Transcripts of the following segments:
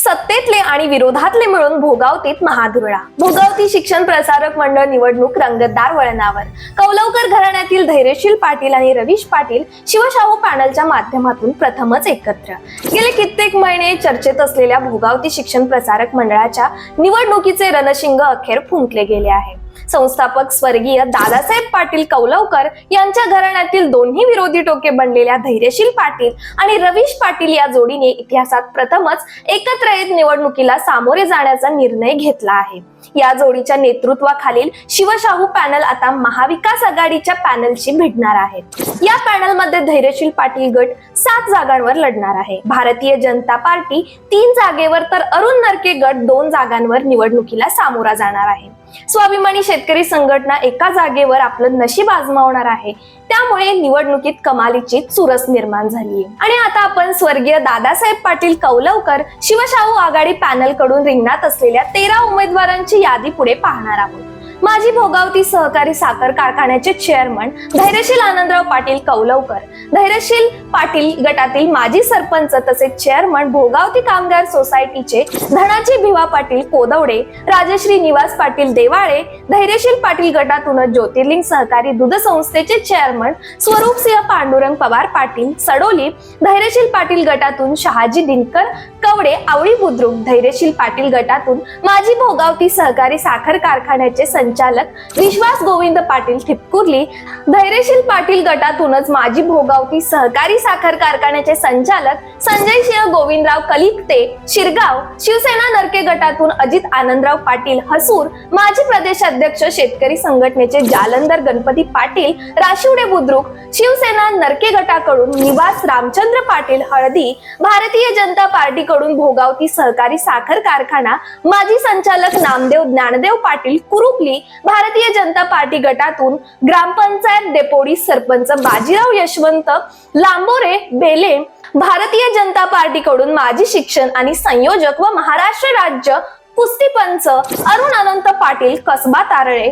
सत्तेतले आणि विरोधातले मिळून भोगावतीत महाधुरळा. भोगावती शिक्षण प्रसारक मंडळ निवडणूक रंगतदार वळणावर. कौलवकर घराण्यातील धैर्यशील पाटील आणि रवीश पाटील शिवशाहू पॅनलच्या माध्यमातून प्रथमच एकत्र. गेले कित्येक महिने चर्चेत असलेल्या भोगावती शिक्षण प्रसारक मंडळाच्या निवडणुकीचे रणशिंग अखेर फुंकले गेले आहे संस्थापक स्वर्गीय दादासाहेब पाटील कौलवकर यांच्या घराण्यातील दोन्ही विरोधी टोके बनलेल्या धैर्यशील पाटील आणि रवीश पाटील या जोडीने इतिहासात प्रथमच एकत्र येत निवडणुकीला सामोरे जाण्याचा निर्णय घेतला आहे. या जोडीच्या नेतृत्वाखालील शिवशाहू पॅनल आता महाविकास आघाडीच्या पॅनलशी भिडणार आहे. या पॅनलमध्ये धैर्यशील पाटील गट सात जागांवर लढणार आहे. भारतीय जनता पार्टी तीन जागेवर तर अरुण नरके गट दोन जागांवर निवडणुकीला सामोरा जाणार आहे. स्वाभिमानी शेतकरी संघटना एका जागेवर आपलं नशीब आजमावणार आहे. त्यामुळे निवडणुकीत कमालीची चुरस निर्माण झाली आणि आता आपण स्वर्गीय दादासाहेब पाटील कौलवकर शिवशाहू आघाडी पॅनलकडून रिंगणात असलेल्या तेरा उमेदवारांची यादी पुढे पाहणार आहोत. माजी भोगावती सहकारी साखर कारखान्याचे चेअरमन धैर्यशील आनंदराव पाटील कौलवकर. धैर्यशील पाटील गटातील माजी सरपंच तसेच चेअरमन भोगावती कामगार सोसायटीचे धनाजी भिवा पाटील कोदवडे राजश्री निवास पाटील देवाळे धैर्यशील पाटील गटातूनच ज्योतिर्लिंग सहकारी दूध संस्थेचे चेअरमन स्वरूपसिंह पांडुरंग पवार पाटील सडोली धैर्यशील पाटील गटातून शहाजी दिनकर कवडे आवळी बुद्रुक धैर्यशील पाटील गटातून माजी भोगावती सहकारी साखर कारखान्याचे संचालक विश्वास गोविंद पाटील ठिपकुर्ली धैर्यशील पाटील गटातूनच माजी भोगावती सहकारी साखर कारखान्याचे संचालक संजय सिंह गोविंदराव कलिकते शिरगाव शिवसेना नरके गटातून अजित आनंदराव पाटील हसूर माजी प्रदेशाध्यक्ष शेतकरी संघटनेचे जालंधर गणपती पाटील राशिवडे बुद्रुक शिवसेना नरके गटाकडून निवास रामचंद्र पाटील हळदी भारतीय जनता पार्टीकडून भोगावती सहकारी साखर कारखाना माजी संचालक नामदेव ज्ञानदेव पाटील कुरुकली भारतीय जनता पार्टी गटातून ग्रामपंचायत डेपोडी सरपंच बाजीराव यशवंत लांबोरे बेले भारतीय जनता पार्टीकडून माजी शिक्षण आणि संयोजक व महाराष्ट्र राज्य कुस्तीपंच अरुण अनंत पाटील कसबा तारळे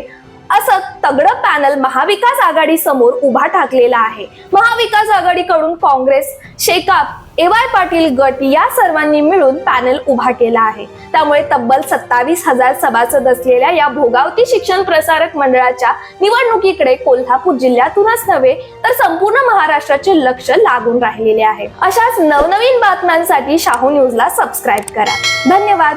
असं तगडं पॅनल महाविकास आघाडी समोर उभा ठाकलेला आहे. महाविकास आघाडीकडून काँग्रेस शेकाप एवाय पाटील गट या सर्वांनी मिळून पॅनल उभा केला आहे. त्यामुळे तब्बल सत्तावीस हजार सभासद असलेल्या या भोगावती शिक्षण प्रसारक मंडळाच्या निवडणुकीकडे कोल्हापूर जिल्ह्यातूनच नव्हे तर संपूर्ण महाराष्ट्राचे लक्ष लागून राहिलेले आहे. अशाच नवनवीन बातम्यांसाठी शाहू न्यूजला सबस्क्राईब करा. धन्यवाद.